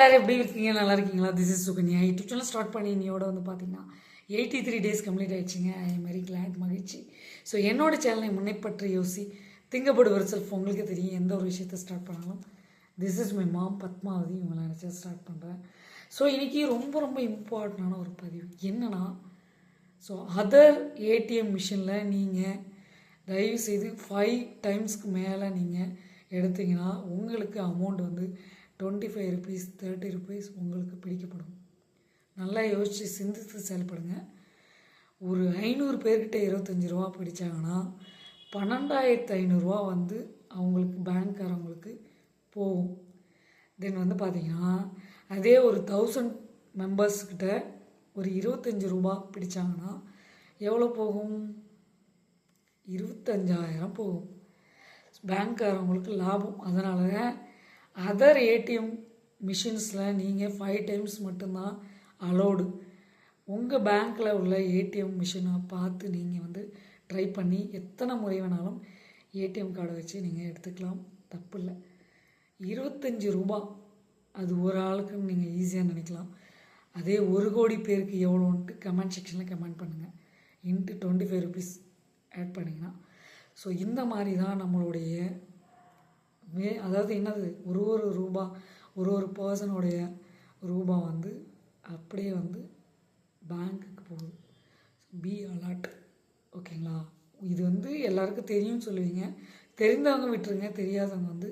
எல்லாரும் எப்படி இருக்கீங்க? நல்லா இருக்கீங்களா? This is Sukanya YouTube channel start பண்ணி இன்னையோட வந்து பார்த்தீங்கன்னா எயிட்டி த்ரீ டேஸ் கம்ப்ளீட் ஆயிடுச்சுங்க. ஐ எம் வெரி கிளாட் மகிழ்ச்சி. ஸோ என்னோட சேனலை முன்னை யோசி திங்கப்படு ஒரு செல்ஃப் உங்களுக்கு தெரியும் எந்த ஒரு விஷயத்தை ஸ்டார்ட் பண்ணாலும் this is my mom Padmavathi இவங்களை நினச்சா ஸ்டார்ட் பண்ணுறேன் ஸோ இன்றைக்கி ரொம்ப ரொம்ப இம்பார்ட்டண்டான ஒரு பதிவு. என்னென்னா ஸோ அதர் ஏடிஎம் மிஷினில் நீங்கள் தயவு செய்து ஃபைவ் டைம்ஸ்க்கு மேலே நீங்கள் எடுத்தீங்கன்னா உங்களுக்கு அமௌண்ட் வந்து twenty five rupees thirty rupees உங்களுக்கு பிடிக்கப்படும். நல்லா யோசித்து சிந்தித்து செயல்படுங்க. ஒரு ஐநூறு பேர்கிட்ட இருபத்தஞ்சி ரூபா பிடிச்சாங்கன்னா பன்னெண்டாயிரத்து ஐநூறுரூவா வந்து அவங்களுக்கு பேங்க்காரவங்களுக்கு போகும். தென் வந்து பார்த்தீங்கன்னா அதே ஒரு தௌசண்ட் மெம்பர்ஸ்கிட்ட ஒரு இருபத்தஞ்சி ரூபா பிடிச்சாங்கன்னா எவ்வளோ போகும்? இருபத்தஞ்சாயிரம் போகும். பேங்க்காரவங்களுக்கு லாபம். அதனால அதர் ஏடிஎம் மிஷின்ஸில் நீங்கள் ஃபைவ் டைம்ஸ் மட்டும்தான் அலோடு உங்கள் பேங்க்கில் உள்ள ஏடிஎம் மிஷினை பார்த்து நீங்கள் வந்து ட்ரை பண்ணி எத்தனை முறை வேணாலும் ஏடிஎம் கார்டை வச்சு நீங்கள் எடுத்துக்கலாம். தப்பு இல்லை. இருபத்தஞ்சி ரூபா அது ஒரு ஆளுக்குன்னு நீங்கள் ஈஸியாக நினைக்கலாம். அதே ஒரு கோடி பேருக்கு எவ்வளோன்ட்டு கமெண்ட் செக்ஷனில் கமெண்ட் பண்ணுங்கள் into twenty five rupees add பண்ணிங்கன்னா. ஸோ இந்த மாதிரி தான் நம்மளுடைய மே அதாவது என்னது? ஒரு ஒரு ரூபா ஒரு ஒரு பர்சனுடைய ரூபா வந்து அப்படியே வந்து பேங்க்குக்கு போகுது. பி அலர்ட் ஓகேங்களா? இது வந்து எல்லாருக்கும் தெரியும்னு சொல்லுவீங்க. தெரிந்தவங்க விட்டுருங்க. தெரியாதவங்க வந்து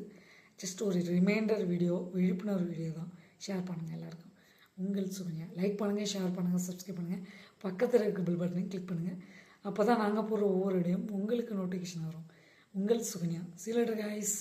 ஜஸ்ட் ஒரு ரிமைண்டர் வீடியோ விழிப்புணர்வு வீடியோ தான். ஷேர் பண்ணுங்கள் எல்லாருக்கும். உங்கள் சுகன்யா லைக் பண்ணுங்கள் ஷேர் பண்ணுங்கள் சப்ஸ்கிரைப் பண்ணுங்கள் பக்கத்தில் இருக்க பில் பட்டனையும் கிளிக் பண்ணுங்கள் அப்போ தான் நாங்கள் போடுற ஒவ்வொரு இடையும் உங்களுக்கு நோட்டிஃபிகேஷன் வரும். உங்கள் சுகன்யா. சிலர் கைஸ்